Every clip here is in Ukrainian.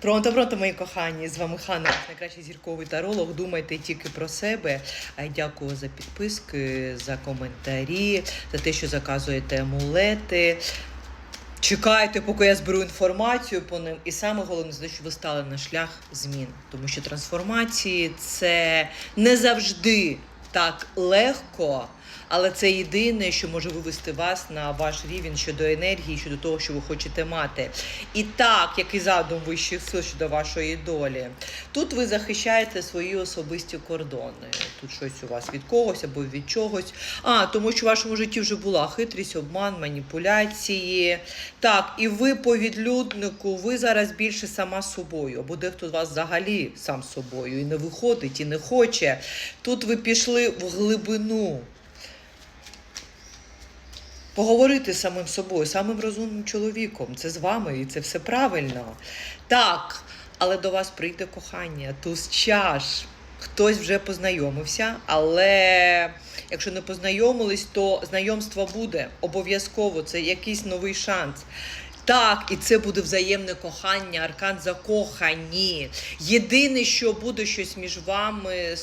Пронто, пронто, мої кохані, з вами Ханна, найкращий зірковий таролог. Думайте тільки про себе. А Дякую за підписки, за коментарі, за те, що заказуєте амулети. Чекайте, поки я зберу інформацію по ним. І саме головне, те, що ви стали на шлях змін. Тому що трансформації це не завжди так легко, але це єдине, що може вивести вас на ваш рівень щодо енергії, щодо того, що ви хочете мати. І так, як і задум вищих сил щодо вашої долі, тут ви захищаєте свої особисті кордони. Тут щось у вас від когось або від чогось. А, тому що в вашому житті вже була хитрість, обман, маніпуляції. Так, і ви по відлюднику, ви зараз більше сама собою, або дехто з вас взагалі сам собою і не виходить, і не хоче. Тут ви пішли в глибину. Поговорити з самим собою, самим розумним чоловіком. Це з вами, і це все правильно. Так, але до вас прийде кохання, туз чаш. Хтось вже познайомився, але якщо не познайомились, то знайомство буде обов'язково. Це якийсь новий шанс. Так, і це буде взаємне кохання, аркан закохані. Єдине, що буде щось між вами,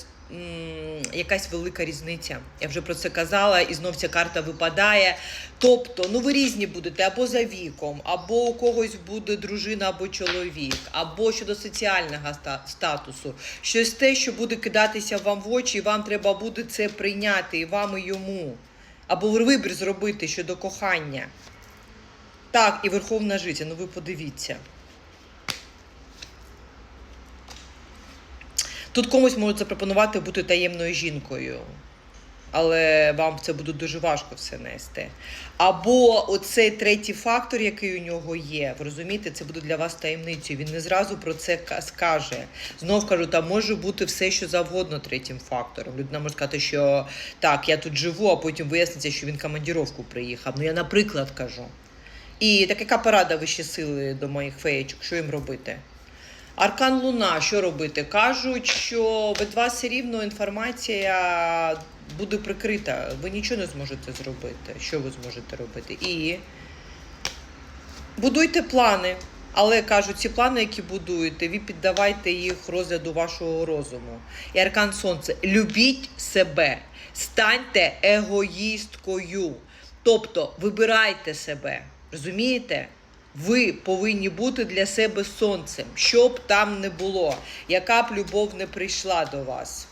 якась велика різниця. Я вже про це казала, і знов ця карта випадає. Тобто, ну ви різні будете або за віком, або у когось буде дружина або чоловік, або щодо соціального статусу. Щось те, що буде кидатися вам в очі, і вам треба буде це прийняти, і вам, і йому. Або вибір зробити щодо кохання. Так, і Верховна Життя, ну ви подивіться. Тут комусь можуть запропонувати бути таємною жінкою, але вам це буде дуже важко все нести. Або оцей третій фактор, який у нього є, ви розумієте, це буде для вас таємницею. Він не зразу про це скаже. Знов кажу, там може бути все, що завгодно третім фактором. Людина може сказати, що так, я тут живу, а потім виясниться, що він командіровку приїхав. Ну я, наприклад, кажу. І так яка порада вищі сили до моїх феєчок? Що їм робити? Аркан Луна, що робити? Кажуть, що від вас все рівно інформація буде прикрита. Ви нічого не зможете зробити. Що ви зможете робити? І будуйте плани. Але кажуть, ці плани, які будуєте, ви піддавайте їх розгляду вашого розуму. І аркан сонце. Любіть себе, станьте егоїсткою. Тобто вибирайте себе. Розумієте? Ви повинні бути для себе сонцем, що б там не було, яка б любов не прийшла до вас.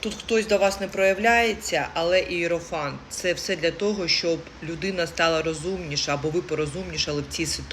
Тут хтось до вас не проявляється, але ієрофант це все для того, щоб людина стала розумніша або ви порозумнішали в цій ситуації.